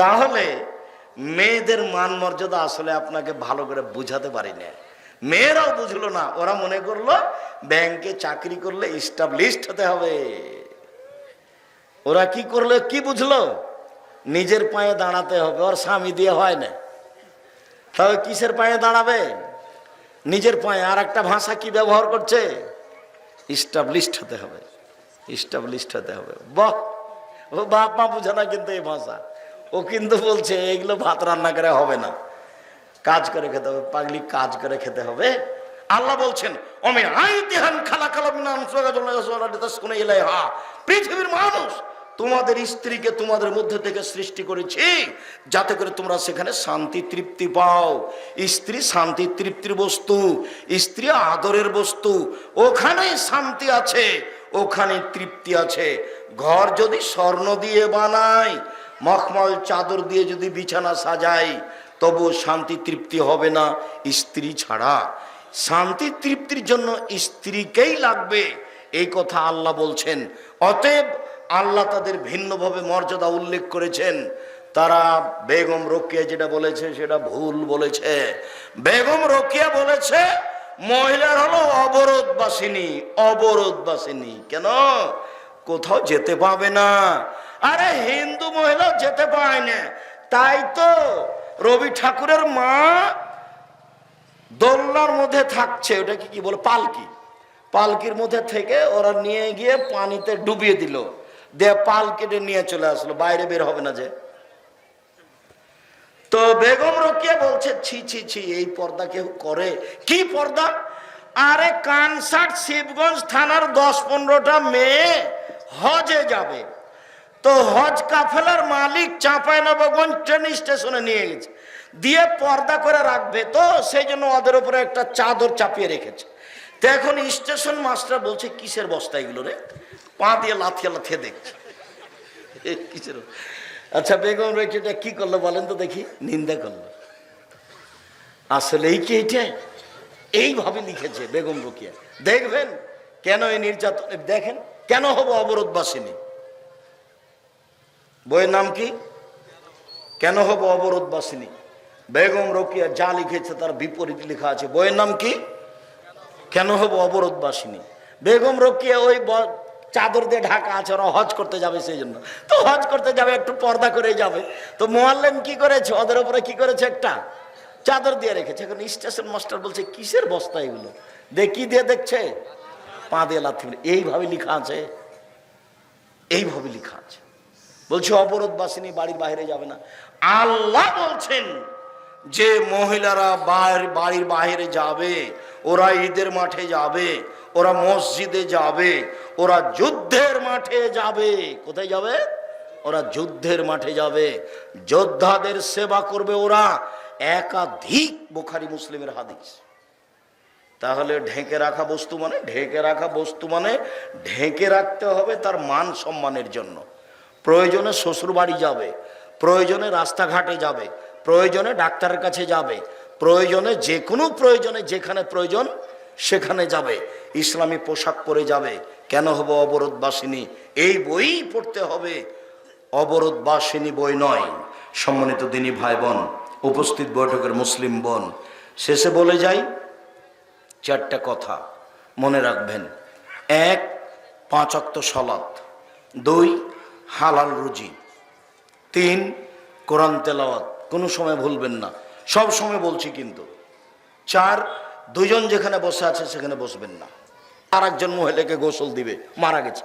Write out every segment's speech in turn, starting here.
তাহলে মেয়েদের মান মর্যাদা আসলে আপনাকে ভালো করে বুঝাতে পারি না মেয়েরাও বুঝলো না, ওরা মনে করল ব্যাংকে চাকরি করলে স্টাবলিশড হতে হবে। ওরা কি করল, কি বুঝলো? নিজের পায়ে দাঁড়াতে হবে, ওর স্বামী দিয়ে হয় না। তবে কিসের পায়ে দাঁড়াবে? নিজের পায়ে, আর একটা ভাষা কি ব্যবহার করছে? স্টাবলিশড হতে হবে স্টাবলিশড হতে হবে। ও বাপ মা বুঝে না কিন্তু এই ভাষা। ও কিন্তু বলছে, এগুলো ভাত রান্না করে হবে না। কাজ করে খেতে হবে, পাগলি কাজ করে খেতে হবে। আল্লাহ বলছেন, অমে আইতিহান খালা খালা পৃথিবীর মানুষ তোমাদের স্ত্রীকে তোমাদের মধ্যে থেকে সৃষ্টি করেছি, যাতে করে তোমরা সেখানে শান্তি তৃপ্তি পাও। স্ত্রী শান্তি তৃপ্তির বস্তু, স্ত্রী আদরের বস্তু ওখানে শান্তি আছে ওখানে তৃপ্তি আছে। ঘর যদি স্বর্ণ দিয়ে বানায় মখমল চাদর দিয়ে যদি বিছানা সাজাই তবু শান্তি তৃপ্তি হবে না স্ত্রী ছাড়া। শান্তি তৃপ্তির জন্য স্ত্রীকেই লাগবে, এই কথা আল্লাহ বলছেন। অতএব আল্লাহ তাদের ভিন্নভাবে মর্যাদা উল্লেখ করেছেন। তারা বেগম রোকিয়া যেটা বলেছে, সেটা ভুল বলেছে। বেগম রোকিয়া বলেছে, মহিলার হলো অবরোধবাসিনী অবরোধবাসিনী। কেন? কোথাও যেতে পাবে না। আরে হিন্দু মহিলা যেতে পায় না। তাই তো রবি ঠাকুরের মা দোলনার মধ্যে থাকছে ওটা কি বলে, পালকি। পালকির মধ্যে থেকে ওরা নিয়ে গিয়ে পানিতে ডুবিয়ে দিল। দিয়ে পাল কেটে নিয়ে চলে আসলো, বাইরে বের হবে না যে। তো বেগম রকিয়া বলছে, ছি ছি ছি, এই পর্দা কেউ করে। কি পর্দা? আরে কানসাট শিবগঞ্জ থানার দশ পনেরোটা মেয়ে হজে যাবে। তো হজ কাফেলার মালিক চাঁপাই নবগঞ্জ ট্রেন স্টেশনে নিয়ে গেছে। দিয়ে পর্দা করে রাখবে তো, সেই জন্য ওদের উপরে একটা চাদর চাপিয়ে রেখেছে। তো এখন স্টেশন মাস্টার বলছে, কিসের বস্তা এগুলো রে? পা দিয়ে লাথিয়ে লাথিয়ে দেখছে। কিসের আচ্ছা বেগম রেখেটা কি করল বলেন তো দেখি। নিন্দা করল। আসলেই কি এটা? এইভাবে লিখেছে বেগম রুকিয়া। দেখবেন কেন এই নির্যাতন দেখেন, কেন হব অবরোধবাসিনী? বইয়ের নাম কি? কেন হব অবরোধবাসিনী বেগম রোকিয়া যা লিখেছে তার বিপরীত লেখা আছে। বইয়ের নাম কি? কেন হব অবরোধবাসিনী বেগম রোকিয়া ওই চাদর দিয়ে ঢাকা আছে, ওরা হজ করতে যাবে সেই জন্য। তো হজ করতে যাবে, একটু পর্দা করে যাবে। তো মোয়াল্লেম কি করেছে? ওদের উপরে কি করেছে একটা? চাদর দিয়ে রেখেছে। এখন স্টেশন মাস্টার বলছে, কিসের বস্তা এগুলো? দেখ দিয়ে দেখছে? পা দিয়ে লাথি এইভাবে লিখা আছে। এইভাবে লিখা আছে। বলছে, অবরোধবাসিনী বাড়ির বাইরে যাবে না। আল্লাহ বলছেন যে, মহিলারা বাড়ির বাইরে যাবে, ওরা ঈদের মাঠে যাবে, ওরা মসজিদে যাবে, ওরা যুদ্ধের মাঠে যাবে। কোথায় যাবে? ওরা যুদ্ধের মাঠে যাবে। যোদ্ধাদের সেবা করবে ওরা। একাধিক বোখারি মুসলিমের হাদিস। তাহলে ঢেকে রাখা বস্তু মানে ঢেকে রাখা বস্তু মানে ঢেকে রাখতে হবে তার মান সম্মানের জন্য। প্রয়োজনে শ্বশুর বাড়ি যাবে, প্রয়োজনে রাস্তাঘাটে যাবে, প্রয়োজনে ডাক্তারের কাছে যাবে, প্রয়োজনে যে কোনো প্রয়োজনে যেখানে প্রয়োজন সেখানে যাবে, ইসলামী পোশাক পরে যাবে। কেন হবে অবরোধবাসিনী? এই বই পড়তে হবে। অবরোধবাসিনী বই নয়। সম্মানিত দিনী ভাই বোন উপস্থিত বৈঠকের মুসলিম বোন, শেষে বলে যাই, চারটা কথা মনে রাখবেন। এক, পাঁচ অক্ত সলাৎ। দুই হালাল রুজি। তিন, কোরআন তেলাওয়াত। কোনো সময় ভুলবেন না। সব সময় বলছি কিন্তু। চার দুজন যেখানে বসে আছে সেখানে বসবেন না। আর একজন মহিলাকে গোসল দিবে, মারা গেছে।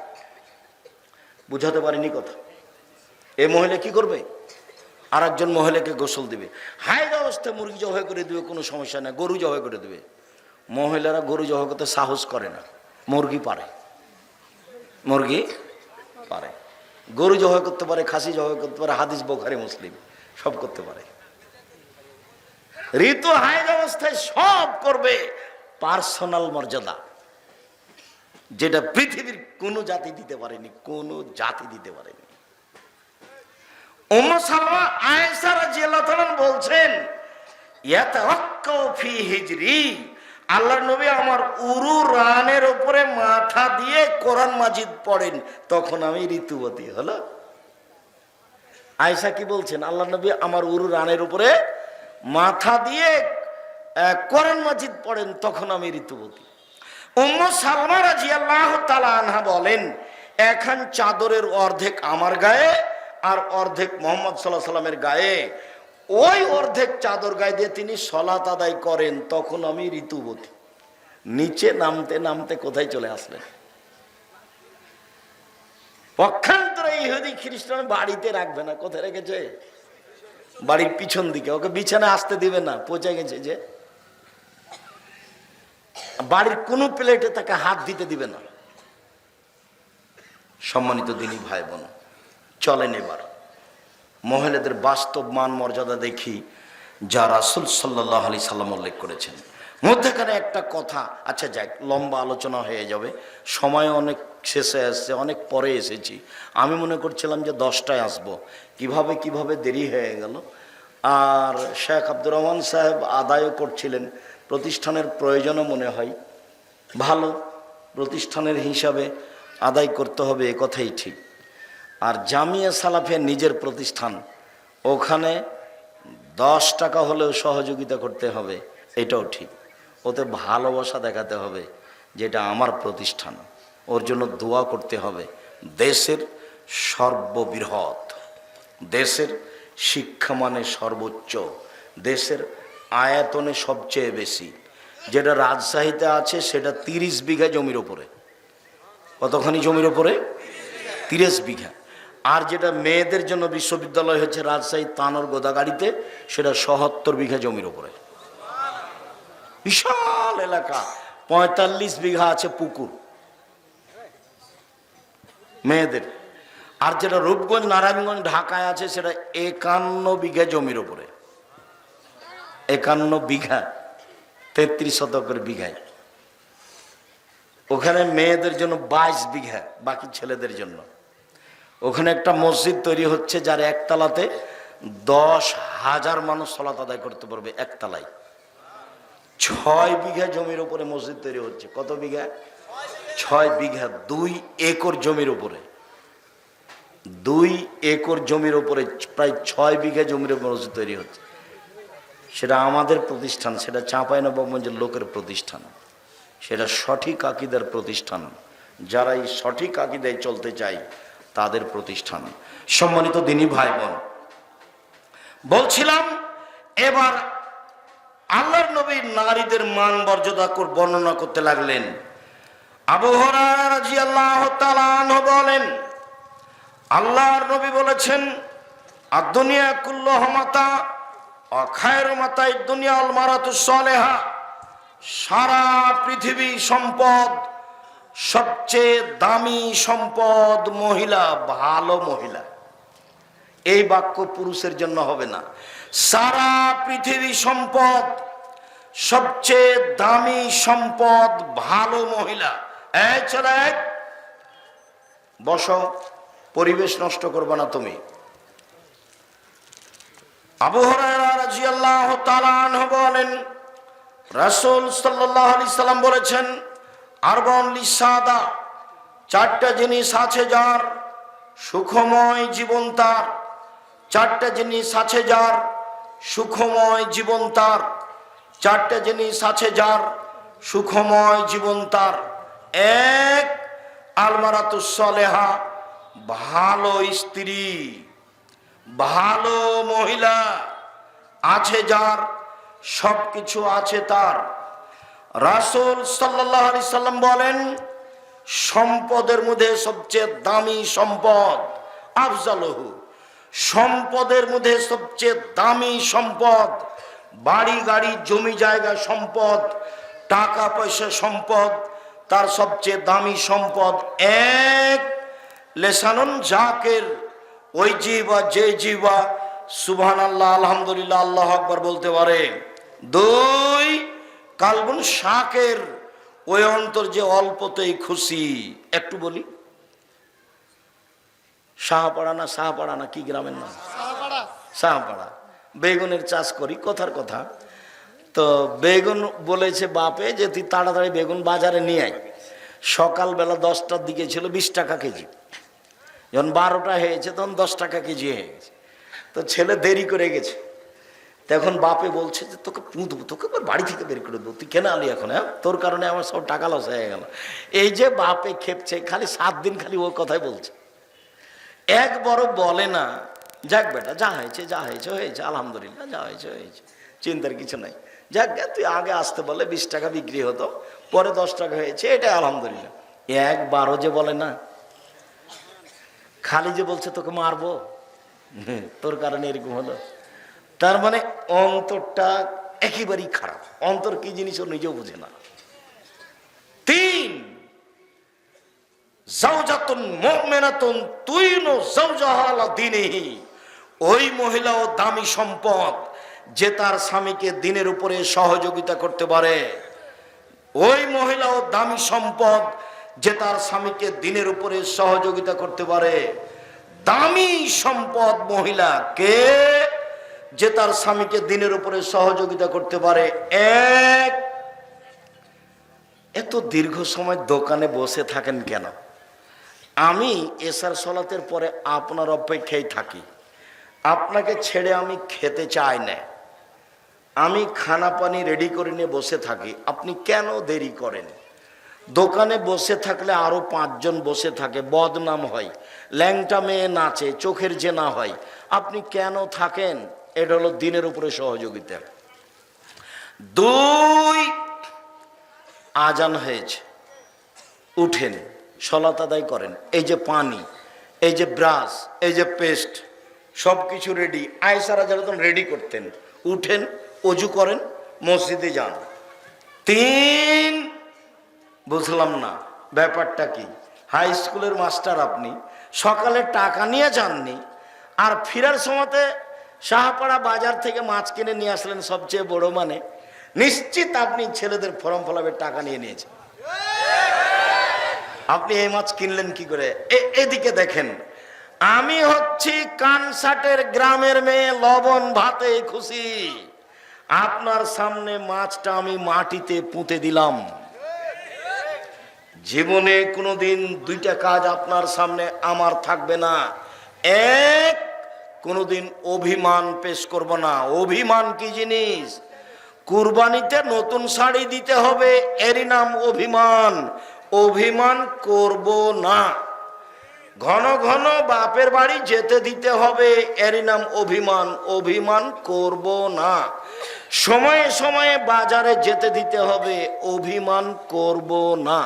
বুঝাতে পারিনি কথা। এই মহিলা কি করবে? আর একজন মহিলাকে গোসল দিবে। হাইদ অবস্থায় মুরগি জবাই করে দিবে, কোনো সমস্যা নেই, গরু জবাই করে দিবে। মহিলারা গরু জবাই করতে সাহস করে না। মুরগি পারে। মুরগি পারে। গরু জবাই করতে পারে, খাসি জবাই করতে পারে, হাদিস বোখারি, মুসলিম, সব করতে পারে। ঋতু হাইদ অবস্থায় সব করবে পার্সোনাল মর্যাদা। যেটা পৃথিবীর কোনো জাতি দিতে পারেনি, কোনো জাতি দিতে পারেনি। বলছেন আল্লাহর নবী আমার উরু রানের উপরে মাথা দিয়ে কোরআন মাজিদ পড়েন। তখন আমি ঋতুবতী হলো আয়সা কি বলছেন? আল্লাহ নবী আমার উরু রানের উপরে মাথা দিয়ে কোরআন মাজিদ পড়েন, তখন আমি ঋতুবতী। উম্ম সালমা রাজি আল্লাহ আনহা বলেন, এখন চাদরের অর্ধেক আমার গায়ে আর অর্ধেক মোহাম্মদ সাল্লাহ সাল্লামের গায়ে ওই অর্ধেক চাদর গায়ে দিয়ে তিনি সলাত আদায় করেন, তখন আমি ঋতুবতী। নিচে নামতে নামতে কোথায় চলে আসলেন? পক্ষান্তরে ইহুদি খ্রিস্টান বাড়িতে রাখবে না। কোথায় রেখেছে? বাড়ির পিছন দিকে। ওকে বিছানা আসতে দিবে না। পচে গেছে যে। বাড়ির কোনো প্লেটে তাকে হাত দিতে দিবে না। সম্মানিত দিনী ভাই বোন চলেন এবার। মহিলাদের বাস্তব মান, মর্যাদা দেখি যা রাসুল সাল্লাহ আলি সাল্লাম উল্লেখ করেছেন। মধ্যেখানে একটা কথা আচ্ছা যাক, লম্বা আলোচনা হয়ে যাবে। সময় অনেক শেষে আসছে, অনেক পরে এসেছি। আমি মনে করছিলাম যে দশটায় আসব। কীভাবে কীভাবে দেরি হয়ে গেল? আর শেখ আব্দুর রহমান সাহেব আদায়ও করছিলেন। প্রতিষ্ঠানের প্রয়োজনও মনে হয়। ভালো প্রতিষ্ঠানের হিসাবে আদায় করতে হবে, এ কথাই ঠিক। আর জামিয়া সালাফিয়া নিজের প্রতিষ্ঠান, ওখানে দশ টাকা হলেও সহযোগিতা করতে হবে, এটাও ঠিক। ওতে ভালোবাসা দেখাতে হবে যেটা আমার প্রতিষ্ঠান, ওর জন্য দোয়া করতে হবে। দেশের সর্ববৃহৎ, দেশের শিক্ষা মানে সর্বোচ্চ, দেশের আয়তনে সবচেয়ে বেশি। যেটা রাজশাহীতে আছে, সেটা তিরিশ বিঘা জমির ওপরে। কতখানি জমির ওপরে? তিরিশ বিঘা। আর যেটা মেয়েদের জন্য বিশ্ববিদ্যালয় হচ্ছে রাজশাহী তানোর গোদাগাড়িতে, সেটা সহত্তর বিঘা জমির ওপরে বিশাল এলাকা। পঁয়তাল্লিশ বিঘা আছে পুকুর। মেয়েদের। আর যেটা রূপগঞ্জ, নারায়ণগঞ্জ, ঢাকায় আছে, সেটা একান্ন বিঘা জমির ওপরে একান্ন বিঘা। তেত্রিশ শতকের বিঘায়। ওখানে মেয়েদের জন্য বাইশ বিঘা, বাকি ছেলেদের জন্য। ওখানে একটা মসজিদ তৈরি হচ্ছে যার একতলাতে দশ হাজার মানুষ সলাত আদায় করতে পারবে একতলায়। ছয় বিঘা জমির উপরে মসজিদ তৈরি হচ্ছে। কত বিঘা? ছয় বিঘা, দুই একর জমির উপরে। দুই একর জমির উপরে প্রায় ছয় বিঘা জমির উপরে মসজিদ তৈরি হচ্ছে। সেটা আমাদের প্রতিষ্ঠান, সেটা চাঁপাইনবাবগঞ্জের লোকের প্রতিষ্ঠান। সেটা সঠিক আকিদার প্রতিষ্ঠান। যারা এই সঠিক আকিদায় চলতে চায় তাদের প্রতিষ্ঠান। সম্মানিত দিনী ভাই বোন বলছিলাম, এবার আল্লাহর নবী নারীদের মান মর্যাদা বর্ণনা করতে লাগলেন। আবু হরাজি আল্লাহ বলেন, আল্লাহর নবী বলেছেন আর দুনিয়া কুল্লহ মাতা অখায়ের মাতায় দুনিয়া আল মারাতু সলেহা। সারা পৃথিবী সম্পদ সবচেয়ে দামি সম্পদ মহিলা, ভালো মহিলা। এই বাক্য পুরুষের জন্য হবে না। সারা পৃথিবী সম্পদ, সবচেয়ে দামি সম্পদ ভালো মহিলা। বসো, পরিবেশ নষ্ট করবে না তুমি। আবু রাজিয়াল্লাহ তালান বলেন, রাসূল সাল্লাল্লাহু আলাইহি সাল্লাম বলেছেন আরবান লিসাদা চারটা জিনিস আছে যার সুখময় জীবন তার। চারটা জিনিস আছে যার সুখময় জীবন তার। চারটা জিনিস আছে যার সুখময় জীবন তার। এক আলমারাতুসলেহা ভালো স্ত্রী, ভালো মহিলা আছে যার সব কিছু আছে তার। রাসুল সাল্লাম বলেন, সম্পদের মধ্যে সবচেয়ে দামি সম্পদ আফজালহু। সম্পদের মধ্যে সবচেয়ে দামি সম্পদ বাড়ি, গাড়ি, জমি, জায়গা সম্পদ, টাকা, পয়সা সম্পদ, তার সবচেয়ে দামি সম্পদ এক লেসানন জাকের। ওই জীবা যে জীবা সুবহান আল্লাহ আলহামদুলিল্লাহ, আল্লাহ আকবর বলতে পারে। দুই কালবন শাকের ওই অন্তর যে অল্পতেই খুশি। একটু বলি। শাহপাড়া না শাহপাড়া না কি গ্রামের নাম? শাহপাড়া বেগুনের চাষ করি কথার কথা। তো বেগুন বলেছে বাপে যে তুই তাড়াতাড়ি বেগুন বাজারে নিয়ে আয়। সকালবেলা দশটার দিকে ছিল বিশ টাকা কেজি। যখন বারোটা হয়েছে তখন দশ টাকা কেজি হয়ে গেছে। তো ছেলে দেরি করে গেছে। তখন বাপে বলছে যে, তোকে পুঁতবো, তোকে এবার বাড়ি থেকে বের করে দেবো। তুই কেন আলি এখন হ্যাঁ? তোর কারণে আমার সব টাকা লস হয়ে গেল। এই যে বাপে খেপছে, খালি সাত দিন খালি ওর কথাই বলছে। এক বড় বলে না, যাক বেটা, যা হয়েছে যা হয়েছে হয়েছে, আলহামদুলিল্লাহ, যা হয়েছে হয়েছে। চিন্তার কিছু নাই। যাক তুই আগে আসতে বলে বিশ টাকা বিক্রি হতো, পরে দশ টাকা হয়েছে, এটাই আলহামদুলিল্লাহ। একবারও যে বলে না, খালি যে বলছে, তোকে মারবো? তোর কারণে এরকম হলো। তার মানে অন্তরটা একেবারেই খারাপ। অন্তর কি জিনিস ও নিজেও বুঝে না। তিন জাউজাতুন মুমিনাতুন তুইনু দীনিহি। ওই মহিলাও দামি সম্পদ যে তার স্বামীকে দিনের উপরে সহযোগিতা করতে পারে। ওই মহিলাও দামি সম্পদ যে তার স্বামীকে দিনের উপরে সহযোগিতা করতে পারে। দামি সম্পদ মহিলা কে যে তার স্বামীকে দিনের উপরে সহযোগিতা করতে পারে, এক, এত দীর্ঘ সময় দোকানে বসে থাকেন কেন? আমি এসার সলাতের পরে আপনার অপেক্ষায় থাকি। আপনাকে ছেড়ে আমি খেতে চাই না। আমি খানা পানি রেডি করে নিয়ে বসে থাকি। আপনি কেন দেরি করেন? দোকানে বসে থাকলে আরও পাঁচজন বসে থাকে, বদনাম হয়। ল্যাংটা মেয়ে নাচে, চোখের যে না হয়। আপনি কেন থাকেন? এটা হলো দিনের উপরে সহযোগিতা। দুই, আজান হয়েছে। উঠেন সলাত আদায় করেন। এই যে পানি, এই যে ব্রাশ, এই যে পেস্ট সব কিছু রেডি আয়সারা যেরকম রেডি করতেন। উঠেন, অজু করেন, মসজিদে যান। তিন, বুঝলাম না, ব্যাপারটা কি? হাই স্কুলের মাস্টার আপনি, সকালে টাকা নিয়ে যাননি, আর ফেরার সময়তে শাহপাড়া বাজার থেকে মাছ কিনে নিয়ে আসলেন সবচেয়ে বড় মানে। নিশ্চিত আপনি ছেলেদের ফর্ম ফলাবের টাকা নিয়ে নিয়েছেন। আপনি এই মাছ কিনলেন কি করে? এদিকে দেখেন, আমি হচ্ছি কানসাটের গ্রামের মেয়ে, লবণ ভাতে খুশি। আপনার সামনে মাছটা আমি মাটিতে পুঁতে দিলাম। জীবনে কোনোদিন দুইটা কাজ আপনার সামনে আমার থাকবে না। এক কোনোদিন অভিমান পেশ করব না। অভিমান কি জিনিস? কুরবানিতে নতুন শাড়ি দিতে হবে, এরই নাম অভিমান। অভিমান করব না। ঘন ঘন বাপের বাড়ি যেতে দিতে হবে, এরই নাম অভিমান। অভিমান করব না। সময়ে সময়ে বাজারে যেতে দিতে হবে, অভিমান করব না।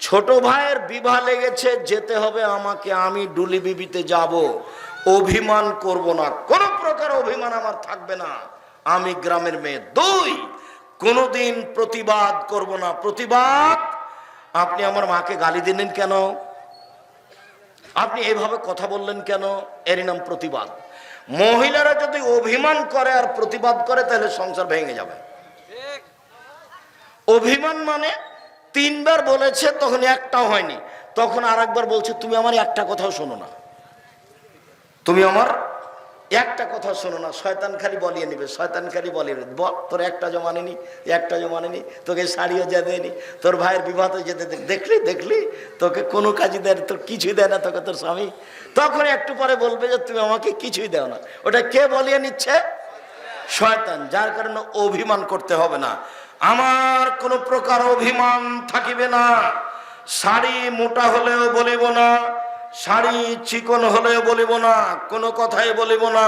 ছোট ভাইয়ের বিবাহ লেগেছে, যেতে হবে আমাকে, আমি ডুলি বিবিতে যাব। অভিমান করব না। কোনো প্রকার অভিমান আমার থাকবে না। আমি গ্রামের মেয়ে দুই। কোনোদিন প্রতিবাদ করব না। প্রতিবাদ? আপনি আমার মাকে গালি দিলেন কেন? আপনি এভাবে কথা বললেন কেন? এরই নাম প্রতিবাদ। মহিলারা যদি অভিমান করে আর প্রতিবাদ করে তাহলে সংসার ভেঙে যাবে। অভিমান মানে তিনবার বলেছে তখন একটাও হয়নি। তখন আর একবার বলছে তুমি আমার একটা কথাও শোনো না। তুমি আমার একটা কথা শোনো না শয়তান খালি বলিয়ে নিবে শয়তান খালি বলিয়ে নেবে। বল, তোর একটা জমানেনি একটা জমানেনি তোকে শাড়িও যেতে দেয়নি, তোর ভাইয়ের বিবাহতে যেতে দেখলি দেখলি? তোকে কোনো কাজই দেয় তোর কিছুই দেয় না, তোকে তোর স্বামী। তখন একটু পরে বলবে যে, তুমি আমাকে কিছুই দেও না। ওটা কে বলিয়ে নিচ্ছে? শয়তান, যার কারণে অভিমান করতে হবে না। আমার কোনো প্রকার অভিমান থাকিবে না। শাড়ি মোটা হলেও বলিব না শাড়ি চিকন হলেও বলিব না, কোনো কথাই বলিব না।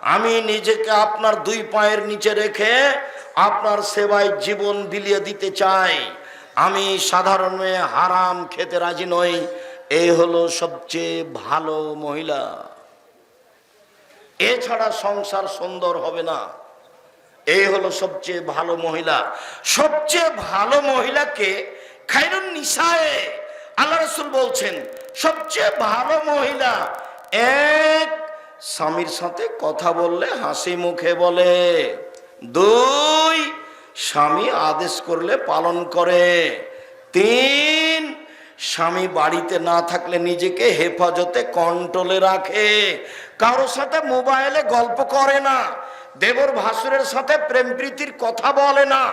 আমি নিজেকে আপনার দুই পায়ের নিচে রেখে আপনার সেবায় জীবন বিলিয়ে দিতে চাই। আমি সাধারণ হারাম খেতে রাজি নই। এই হলো সবচেয়ে ভালো মহিলা। এছাড়া সংসার সুন্দর হবে না। এই হলো সবচেয়ে ভালো মহিলা। সবচেয়ে ভালো মহিলাকে খাইরুন নিসায়ে আল্লাহ রসুল বলছেন সবচেয়ে ভালো মহিলা। এক, স্বামীর সাথে কথা বললে হাসি মুখে বলে। দুই, স্বামী আদেশ করলে পালন করে। তিন, স্বামী বাড়িতে না থাকলে নিজেকে হেফাজতে কন্ট্রোলে রাখে। কারও সাথে মোবাইলে গল্প করে না। দেবর ভাসুরের সাথে প্রেম প্রীতির কথা বলে না।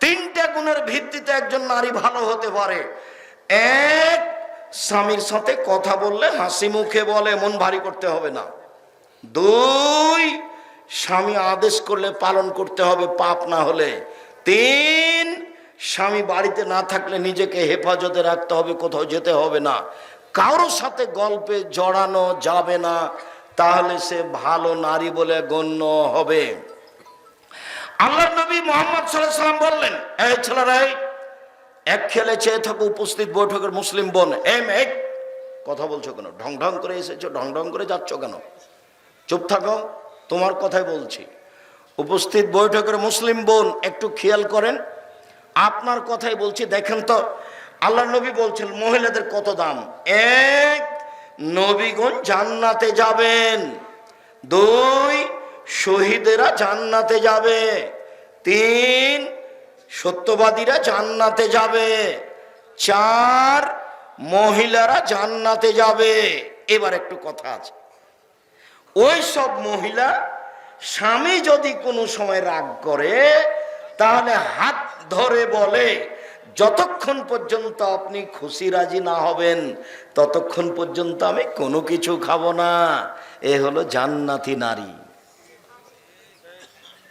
তিনটা গুণের ভিত্তিতে একজন নারী ভালো হতে পারে। এক স্বামীর সাথে কথা বললে হাসি মুখে বলে, মন ভারী করতে হবে না। দুই, স্বামী আদেশ করলে পালন করতে হবে, পাপ না হলে। তিন, স্বামী বাড়িতে না থাকলে নিজেকে হেফাজতে রাখতে হবে, কোথাও যেতে হবে না। কারোর সাথে গল্পে জড়ানো যাবে না, তাহলে সে ভালো নারী বলে গণ্য হবে। আল্লাহ নবী মোহাম্মদ সাল্লাম বললেন, এই ছেলেরাই এক খেলে চেয়ে থাকো উপস্থিত বৈঠকের মুসলিম বোন, এম এক। কথা বলছো কেন? ঢং ঢং করে এসেছ, ঢং ঢং করে যাচ্ছ কেন? চুপ থাকো, তোমার কথাই বলছি। উপস্থিত বৈঠকের মুসলিম বোন, একটু খেয়াল করেন। আপনার কথাই বলছি, দেখেন তো, আল্লাহ নবী বলছেন, মহিলাদের কত দাম? এক, নবীগণ জান্নাতে যাবেন। দুই, শহীদেরা জান্নাতে যাবে। তিন সত্যবাদীরা জান্নাতে যাবে। চার মহিলারা জান্নাতে যাবে। এবার একটু কথা আছে। ওই সব মহিলা স্বামী যদি কোনো সময় রাগ করে, তাহলে হাত ধরে বলে, যতক্ষণ পর্যন্ত আপনি খুশি রাজি না হবেন, ততক্ষণ পর্যন্ত আমি কোনো কিছু খাব না। এ হলো জান্নাতি নারী।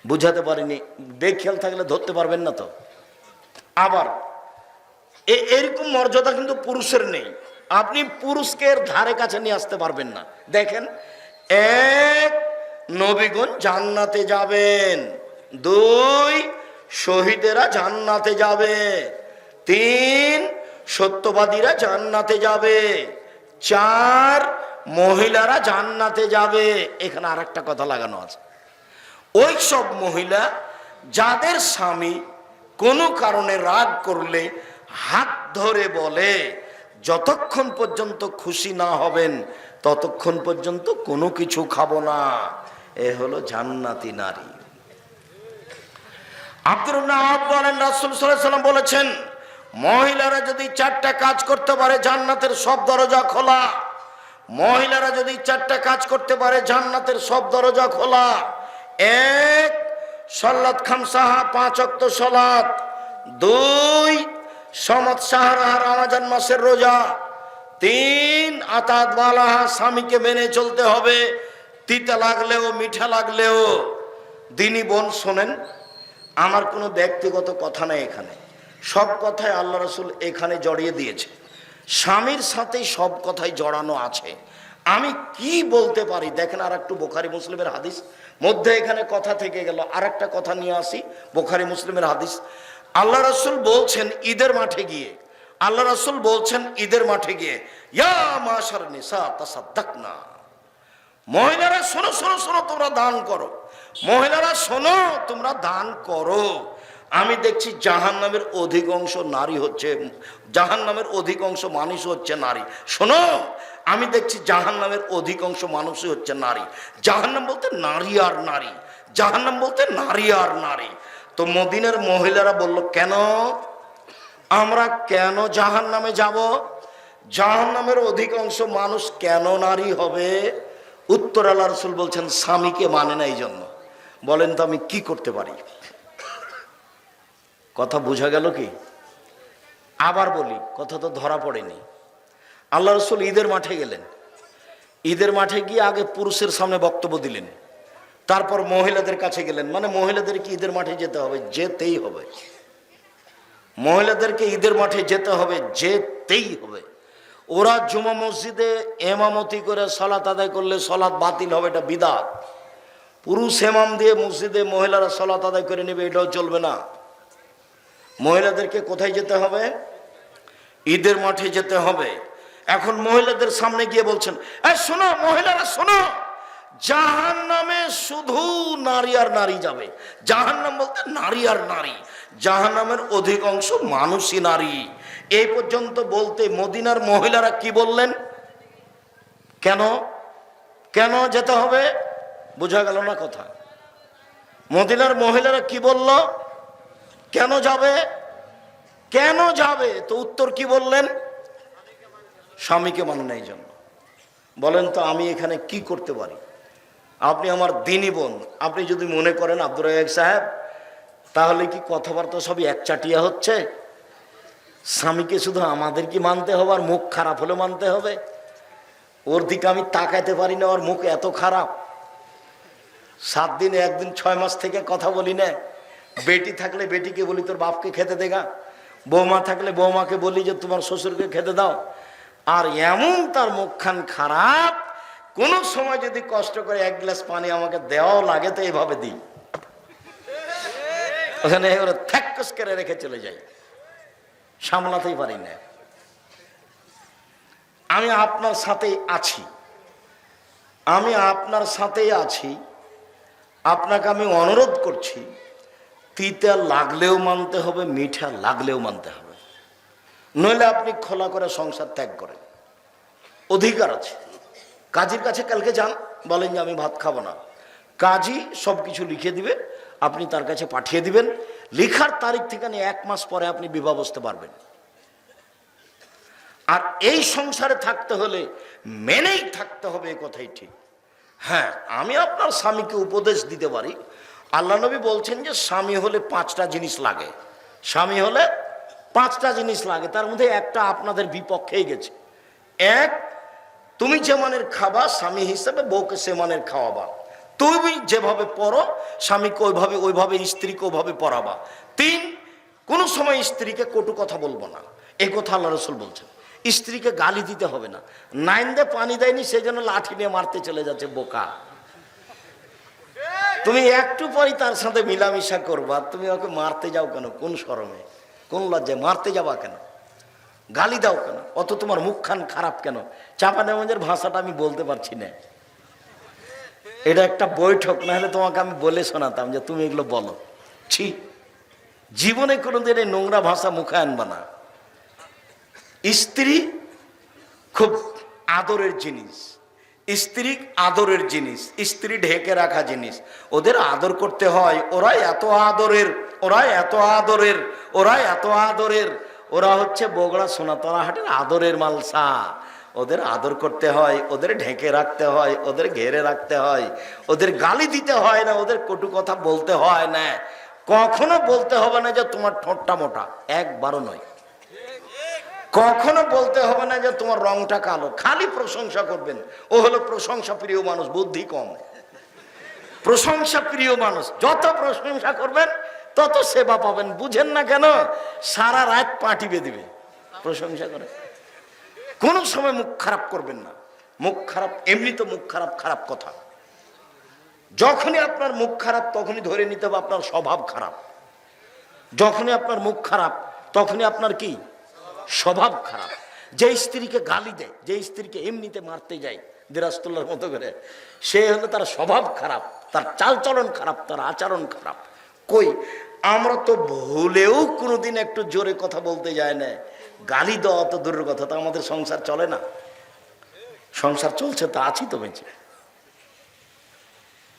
বুঝাতে পারিনি। দেখ খেয়াল থাকলে ধরতে পারবেন না তো। আবার এরকম মর্যাদা কিন্তু পুরুষের নেই। আপনি পুরুষকে ধারে কাছে নিয়ে আসতে পারবেন না। দেখেন, এক নবীগণ জান্নাতে যাবেন, দুই শহীদেরা জান্নাতে যাবে, তিন সত্যবাদীরা জান্নাতে যাবে, চার মহিলারা জান্নাতে যাবে। এখানে আর একটা কথা লাগানো আছে। ওই সব মহিলা যাদের স্বামী কোনো কারণে রাগ করলে হাত ধরে বলে, যতক্ষণ পর্যন্ত খুশি না হবেন, ততক্ষণ পর্যন্ত কোনো কিছু খাব না। এ হলো জান্নাতি নারী। বলেছেন, মহিলারা যদি চারটা কাজ করতে পারে, জান্নাতের সব দরজা খোলা। মহিলারা যদি চারটা কাজ করতে পারে, জান্নাতের সব দরজা খোলা। এক, সল্লাত খামসাহা পাঁচ অক্ত সলাত। দুই সমত সাহারা রমাজান মাসের রোজা। তিন, আতাত বালাহা স্বামীকে মেনে চলতে হবে। তিতা লাগলেও, মিঠা লাগলেও। দিনী বোন, শোনেন, আমার কোনো ব্যক্তিগত কথা নাই এখানে। সব কথাই আল্লাহ রসুল এখানে জড়িয়ে দিয়েছে। স্বামীর সাথে সব কথাই জড়ানো আছে। আমি কি বলতে পারি? দেখেন আর একটু বোখারি মুসলিমের হাদিস। মধ্যে এখানে কথা থেকে গেল আর একটা কথা নিয়ে আসি, বোখারি, মুসলিমের হাদিস। আল্লাহ রসুল বলছেন, ঈদের মাঠে গিয়ে, আল্লাহ রসুল বলছেন, ঈদের মাঠে গিয়ে, ইয়া না মহিলারা শোনো শোনো শোনো, তোমরা দান করো। মহিলারা শোনো, তোমরা দান করো। আমি দেখছি জাহান নামের অধিকাংশ নারী হচ্ছে জাহান নামের অধিকাংশ মানুষ হচ্ছে নারী। শোনো আমি দেখছি জাহান নামের অধিকাংশ মানুষই হচ্ছে নারী। জাহান নাম বলতে নারী আর নারী। জাহান নাম বলতে নারী আর নারী। তো মদিনের মহিলারা বলল, কেন? আমরা কেন জাহান নামে যাব? জাহান নামের অধিকাংশ মানুষ কেন নারী হবে? উত্তর আল্লাহ রসুল বলছেন, স্বামীকে মানে না এই জন্য বলেন তো আমি কি করতে পারি? কথা বোঝা গেল কি? আবার বলি, কথা তো ধরা পড়েনি। আল্লাহ রসুল ঈদের মাঠে গেলেন। ঈদের মাঠে গিয়ে আগে পুরুষের সামনে বক্তব্য দিলেন। তারপর মহিলাদের কাছে গেলেন। মানে মহিলাদেরকে ঈদের মাঠে যেতে হবে, যেতেই হবে। মহিলাদেরকে ঈদের মাঠে যেতে হবে, যেতেই হবে। ওরা জুমা মসজিদে এমামতি করে সলাত আদায় করলে সলাৎ বাতিল হবে, এটা বিদাত। পুরুষ এমাম দিয়ে মসজিদে মহিলারা সলাত আদায় করে নেবে, এটাও চলবে না। মহিলাদেরকে কোথায় যেতে হবে? ঈদের মাঠে যেতে হবে। এখন মহিলাদের সামনে গিয়ে বলছেন, এই শোনো মহিলারা, শোনো। জাহান নামে শুধু নারী আর নারী যাবে। জাহান নাম বলতে নারী আর নারী। জাহান নামের অধিকাংশ মানুষই নারী। এই পর্যন্ত বলতে মদিনার মহিলারা কি বললেন? কেন? কেন যেতে হবে? বোঝা গেল না কথা। মদিনার মহিলারা কি বলল? কেন যাবে? কেন যাবে? তো উত্তর কি বললেন? স্বামীকে মানে এই জন্য। বলেন তো আমি এখানে কি করতে পারি? আপনি আমার দিনই বোন, আপনি যদি মনে করেন আব্দুর রাজাক সাহেব, তাহলে কি কথাবার্তা সবই একচাটিয়া হচ্ছে? স্বামীকে শুধু আমাদের কি মানতে হবে আর মুখ খারাপ হলে মানতে হবে? ওর দিকে আমি তাকাইতে পারি না, ওর মুখ এত খারাপ। সাত দিন একদিন ছয় মাস থেকে কথা বলি না। বেটি থাকলে বেটিকে বলি, তোর বাপকে খেতে দেগা বৌমা থাকলে বৌমাকে বলি যে, তোমার শ্বশুরকে খেতে দাও। আর এমন তার মুখখান খারাপ, কোন সময় যদি কষ্ট করে এক গ্লাস পানি আমাকে দেওয়াও লাগে তো এভাবে দিই। ওখানে ওরা থ্যাক্কস করে রেখে চলে যাই। সামলাতেই পারি না। আমি আপনার সাথেই আছি। আমি আপনার সাথেই আছি। আপনাকে আমি অনুরোধ করছি, তিতা লাগলেও মানতে হবে, মিঠা লাগলেও মানতে হবে। নইলে আপনি খোলা করে সংসার ত্যাগ করেন। অধিকার আছে। কাজীর কাছে কালকে যান, বলেন যে আমি ভাত খাব না। কাজী সব কিছু লিখে দিবে, আপনি তার কাছে পাঠিয়ে দিবেন। লেখার তারিখ থেকে এক মাস পরে আপনি বিবাহ বসতে পারবেন। আর এই সংসারে থাকতে হলে মেনেই থাকতে হবে এ কথাই ঠিক। হ্যাঁ আমি আপনার স্বামীকে উপদেশ দিতে পারি। আল্লাহ নবী বলছেন যে স্বামী হলে পাঁচটা জিনিস লাগে। স্বামী হলে পাঁচটা জিনিস লাগে, তার মধ্যে একটা আপনাদের বিপক্ষেই গেছে। এক, তুমি যে মানের খাবা, স্বামী হিসেবে বউকে সে মানের খাওয়াবা। তুমি যেভাবে পড়ো, স্বামীকে ওইভাবে ওইভাবে, স্ত্রীকে ওইভাবে পড়াবা। তিন, কোনো সময় স্ত্রীকে কটু কথা বলব না। এই কথা আল্লাহ রসুল বলছেন। স্ত্রীকে গালি দিতে হবে না। নাইন দে পানি দেয়নি সেই জন্য লাঠি নিয়ে মারতে চলে যাচ্ছে বোকা। তুমি একটু পরই তার সাথে মিলামিশা করবা, তুমি ওকে মারতে যাও কেন? কোন শরমে? কোন লজ্জায় মারতে যাবা কেন? গালি দাও কেন? অত তোমার মুখখান খারাপ কেন? চাপানেগঞ্জের ভাষাটা আমি বলতে পারছি না। এটা একটা বৈঠক না হলে তোমাকে আমি বলে শোনাতাম যে তুমি এগুলো বলো। ছি, জীবনে কোনোদিন এই নোংরা ভাষা মুখে আনবা না। স্ত্রী খুব আদরের জিনিস। স্ত্রী আদরের জিনিস, স্ত্রী ঢেকে রাখা জিনিস। ওদের আদর করতে হয়, ওরা এত আদরের, ওরা এত আদরের, ওরা এত আদরের। ওরা হচ্ছে বগড়া সোনাতলা হাটের আদরের মালসা। ওদের আদর করতে হয়, ওদের ঢেকে রাখতে হয়, ওদের ঘেরে রাখতে হয়। ওদের গালি দিতে হয় না, ওদের কটু কথা বলতে হয় না। কখনো বলতে হবে না যে তোমার ঠোঁটটা মোটা, একবারও নয়। কখনো বলতে হবে না যে তোমার রংটা কালো, খালি প্রশংসা করবেন। ও হলো প্রশংসা প্রিয় মানুষ, বুদ্ধি কম। প্রশংসা প্রিয় মানুষ, যত প্রশংসা করবেন, তত সেবা পাবেন। বুঝেন না কেন? সারা রাত পাটিবে দিবে। প্রশংসা করে। কোনো সময় মুখ খারাপ করবেন না। মুখ খারাপ, এমনি তো মুখ খারাপ খারাপ কথা। যখনই আপনার মুখ খারাপ, তখনই ধরে নিতে হবে আপনার স্বভাব খারাপ। যখনই আপনার মুখ খারাপ, তখনই আপনার কি? স্বভাব খারাপ। যে স্ত্রীকে গালি দেয় যে স্ত্রীকে এমনিতে মারতে যায় দিরাজতুল্লার মতো করে, সে হলো তার স্বভাব খারাপ, তার চালচলন খারাপ, তার আচরণ খারাপ। কই, আমরা তো ভুলেও কোনোদিন একটু জোরে কথা বলতে যায় না। গালি দেওয়া তো দূরের কথা, তো আমাদের সংসার চলে না। সংসার চলছে, তা আছি তো বেঁচে।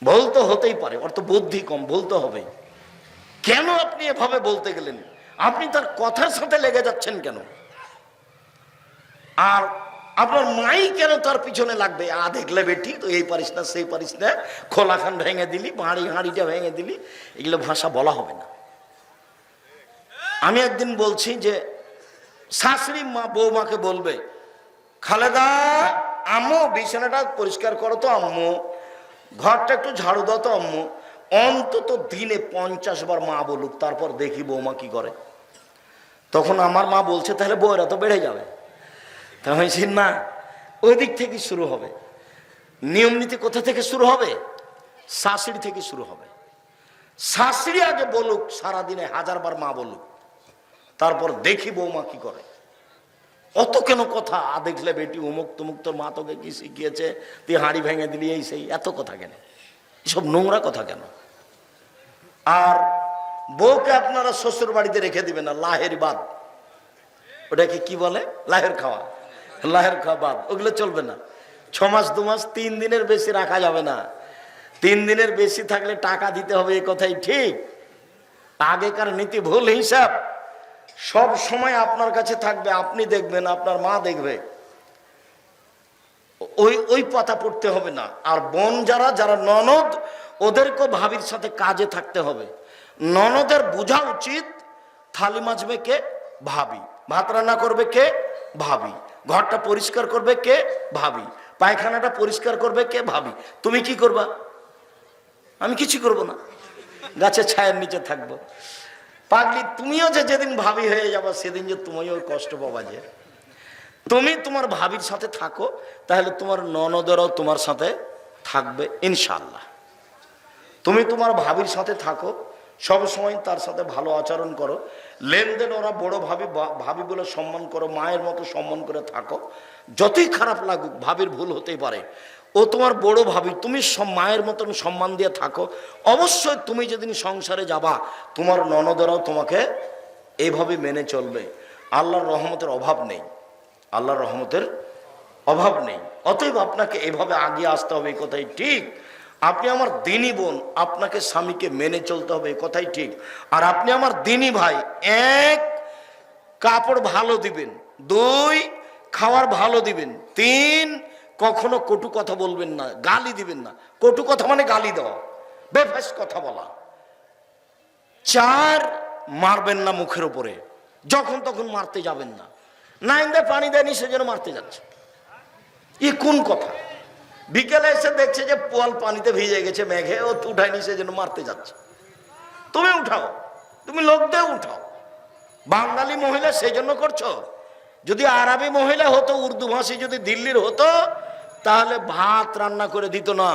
বলতে হতেই পারে, ওর তো বুদ্ধি কম বলতে হবে কেন আপনি এভাবে বলতে গেলেন? আপনি তার কথার সাথে লেগে যাচ্ছেন কেন? আর আপনার মাই কেন তার পিছনে লাগবে? আ, দেখলে বেটি, তো এই পারিস না, সেই পারিস না। খোলাখান ভেঙে দিলি হাঁড়ি হাঁড়িটা ভেঙে দিলি। এগুলো ভাষা বলা হবে না। আমি একদিন বলছি যে, শাশুড়ি মা বৌমাকে বলবে, খালেদা, আম্মু, বিছানাটা পরিষ্কার করো তো আম্মু, ঘরটা একটু ঝাড়ু দাও তো আম্মু। অন্তত দিনে পঞ্চাশ বার মা বলুক, তারপর দেখি বৌমা কি করে। তখন আমার মা বলছে, তাহলে বউরা তো বেড়ে যাবে। তা না, ওই দিক থেকে শুরু হবে। নিয়ম নীতি কোথা থেকে শুরু হবে? শাশুড়ি থেকে শুরু হবে। শাশুড়ি আগে বলুক, সারাদিনে হাজারবার মা বলুক। তারপর দেখি বৌমা কি করে। অত কেন কথা? আ দেখলে বেটি অমুক তুমুক, তোর মা তোকে কি শিখিয়েছে? তুই হাঁড়ি ভেঙে দিলি, এই সেই, এত কথা কেন? এসব নোংরা কথা কেন? আর বউকে আপনারা শ্বশুর বাড়িতে রেখে দিবেন না, লাহের বাদ। ওটাকে কি বলে? লাহের খাওয়া। লাহের বাদ ওগুলো চলবে না। ছ মাস, দু মাস, তিন দিনের বেশি রাখা যাবে না। তিন দিনের বেশি থাকলে টাকা দিতে হবে এই কথাই ঠিক। আগেকার নীতি ভুল হিসাব, সব সময় আপনার কাছে থাকবে, আপনি দেখবেন, আপনার মা দেখবে। ওই ওই পাতা পড়তে হবে না। আর বোন যারা যারা ননদ, ওদেরকেও ভাবির সাথে কাজে থাকতে হবে। ননদের বোঝা উচিত, থালি মাজবে কে? ভাবি। ভাত রান্না করবে কে? ভাবি। ঘরটা পরিষ্কার করবে কে? ভাবি। পায়খানাটা পরিষ্কার করবে কে? ভাবি। তুমি কি করবা? আমি কিছু করব না। গাছের ছায়ের নিচে থাকব। পাগলি, তুমিও যে যেদিন ভাবি হয়ে যাব, সেদিন যে তুমিও কষ্ট পাবা যে। তুমি তোমার ভাবির সাথে থাকো, তাহলে তোমার ননদেরও তোমার সাথে থাকবে ইনশাল্লাহ তুমি তোমার ভাবির সাথে থাকো সব সময় তার সাথে ভালো আচরণ করো। লেনদেন ওরা বড় ভাবি ভাবি বলে সম্মান করো, মায়ের মতো সম্মান করে থাকো। যতই খারাপ লাগুক, ভাবির ভুল হতেই পারে। ও তোমার বড় ভাবি, তুমি মায়ের মতন সম্মান দিয়ে থাকো। অবশ্যই তুমি যেদিন সংসারে যাবা, তোমার ননদেরাও তোমাকে এইভাবে মেনে চলবে। আল্লাহর রহমতের অভাব নেই। আল্লাহর রহমতের অভাব নেই। অতএব আপনাকে এভাবে আগিয়ে আসতে হবে, এই কথাই ঠিক। আপনি আমার দিনী বোন, আপনাকে স্বামীকে মেনে চলতে হবে কথাই ঠিক। আর আপনি আমার দিনই ভাই, এক, কাপড় ভালো দিবেন। দুই, খাওয়ার ভালো দিবেন। তিন, কখনো কটু কথা বলবেন না, গালি দিবেন না। কটু কথা মানে গালি দেওয়া। বেফাস কথা বলা। চার, মারবেন না মুখের উপরে। যখন তখন মারতে যাবেন না। নাইন দিয়ে পানি দেয়নি, সেজন্য মারতে যাচ্ছে। ই কোন কথা? বিকেলে এসে দেখছে যে পোয়াল পানিতে ভিজে গেছে মেঘে, ও উঠায়নি, সেজন্য মারতে যাচ্ছে। তুমি উঠাও, তুমি লোক দিয়ে উঠাও। বাঙালি মহিলা সেই জন্য করছ। যদি আরবি মহিলা হতো, উর্দু ভাষী যদি দিল্লির হতো, তাহলে ভাত রান্না করে দিত না।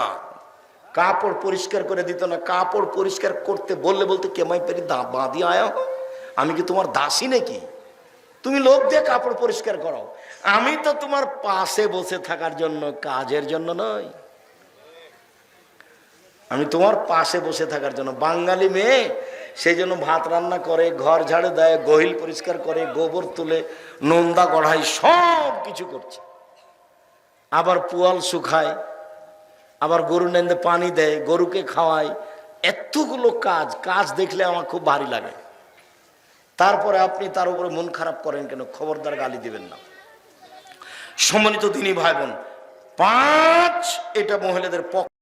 কাপড় পরিষ্কার করে দিত না। কাপড় পরিষ্কার করতে বললে বলতে কেমাই পেরি বাঁধি আয়া আমি কি তোমার দাসী নাকি? তুমি লোক দিয়ে কাপড় পরিষ্কার করো। আমি তো তোমার পাশে বসে থাকার জন্য কাজের জন্য নয় আমি তোমার পাশে বসে থাকার জন্য। বাঙালি মেয়ে সেই জন্য ভাত রান্না করে, ঘর ঝাড়ে দেয়, গহিল পরিষ্কার করে, গোবর তুলে নন্দা গড়াই সব কিছু করছে। আবার পুয়াল শুকায়, আবার গরু নেন্দে পানি দেয়, গরুকে খাওয়ায়, এতগুলো কাজ কাজ দেখলে আমার খুব ভারী লাগে। তারপরে আপনি তার উপরে মন খারাপ করেন কেন? খবরদার গালি দিবেন না। সম্মানিত তিনি ভাই বোন, পাঁচ এটা মহিলাদের পক্ষ